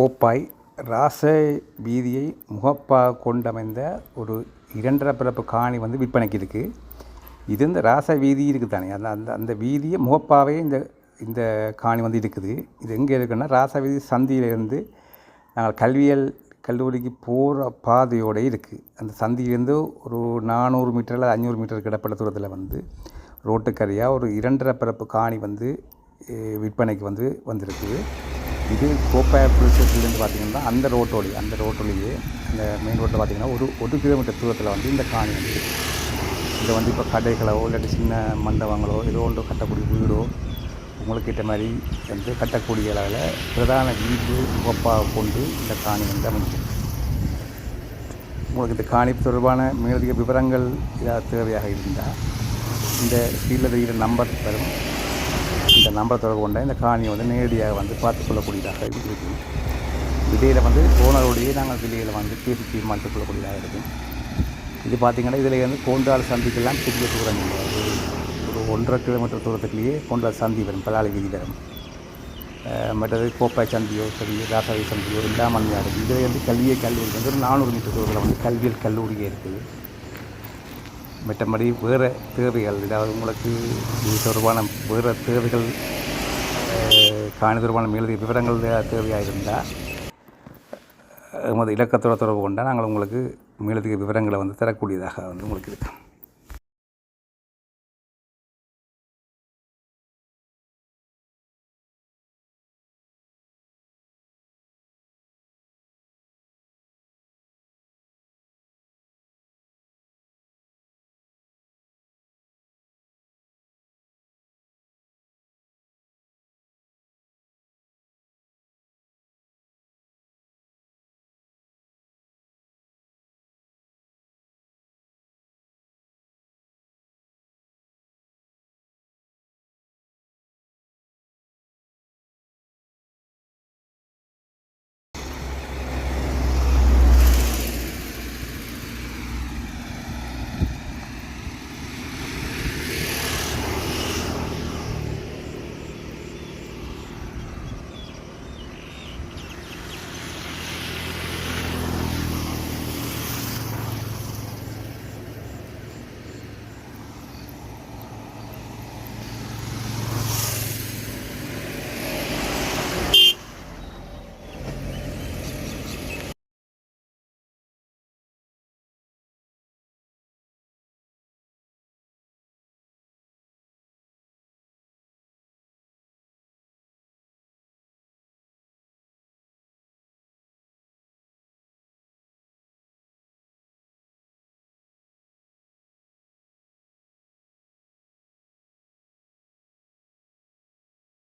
கோப்பாய் ராச வீதியை முகப்பாக கொண்டமைந்த ஒரு இரண்டரை பிறப்பு காணி வந்து விற்பனைக்கு இருக்குது இது இந்த ராச வீதி இருக்குது தானே அந்த அந்த அந்த வீதியை முகப்பாவே இந்த இந்த காணி வந்து இருக்குது. இது எங்கே இருக்குன்னா ராச வீதி சந்தியிலேருந்து நாங்கள் கல்வியல் கல்லூரிக்கு போகிற பாதையோடு இருக்குது அந்த சந்தியிலேருந்து ஒரு நானூறு மீட்டர் அல்லது அஞ்சூறு மீட்டர் கிடப்பட தூரத்தில் வந்து ரோட்டுக்கரையாக ஒரு இரண்டரை பிறப்பு காணி வந்து விற்பனைக்கு வந்து வந்திருக்குது இது கோப்பை புலிசேட்டிலேருந்து பார்த்திங்கன்னா அந்த ரோட்டோடி அந்த ரோட்டோடையே அந்த மெயின் ரோட்டில் பார்த்திங்கன்னா ஒரு ஒரு கிலோமீட்டர் தூரத்தில் வந்து இந்த காணி வந்து இதை இதில் வந்து இப்போ கடைகளோ இல்லாட்டி சின்ன மண்டபங்களோ ஏதோ ஒன்று கட்டக்கூடிய வீடோ உங்களுக்கு ஏற்ற மாதிரி வந்து கட்டக்கூடிய அளவில் பிரதான வீடு முகப்பாக கொண்டு இந்த காணி வந்து அமைஞ்சிருக்கு. உங்களுக்கு இந்த காணி தொடர்பான மேலதிக விவரங்கள் ஏதாவது தேவையாக இருந்தால் இந்த கீழே தெரிகிற நம்பர் வரும். இந்த நம்பர் தொடர்பு கொண்ட இந்த காணியை வந்து நேரடியாக வந்து பார்த்து கொள்ளக்கூடியதாக இருக்கும். விலையில் வந்து ஓனரோடையே நாங்கள் விலையில் வந்து பேசி தீர்மானித்துக் கொள்ளக்கூடியதாக இருக்கும். இது பார்த்திங்கன்னா இதில் வந்து கோண்டால் சந்திக்கெல்லாம் பெரிய தூரம் இல்லை. ஒரு ஒரு ஒன்றரை கிலோமீட்டர் தூரத்துக்குள்ளேயே கோண்டால் சந்தி வரும் பலாளி வீதி வரும். மற்றது கோப்பாய் சந்தியோ சரி ராசாவை சந்தியோ இல்லாமல் இருக்குது இதில் வந்து கல்வியை கல்லூரி. வந்து ஒரு நானூறு மீட்டர் தூரத்தில் வந்து கல்வியல் கல்லூரியே இருக்குது. மற்றபடி வேறு தேவைகள் ஏதாவது உங்களுக்கு இது தொடர்பான வேறு தேவைகள் காணி தொடர்பான மேலதிக விவரங்கள் தேவையாக இருந்தால் எமது இலக்கத்தோட தொடர்பு கொண்டால் நாங்கள் உங்களுக்கு மேலதிக விவரங்களை வந்து தரக்கூடியதாக வந்து உங்களுக்கு இருக்கும்.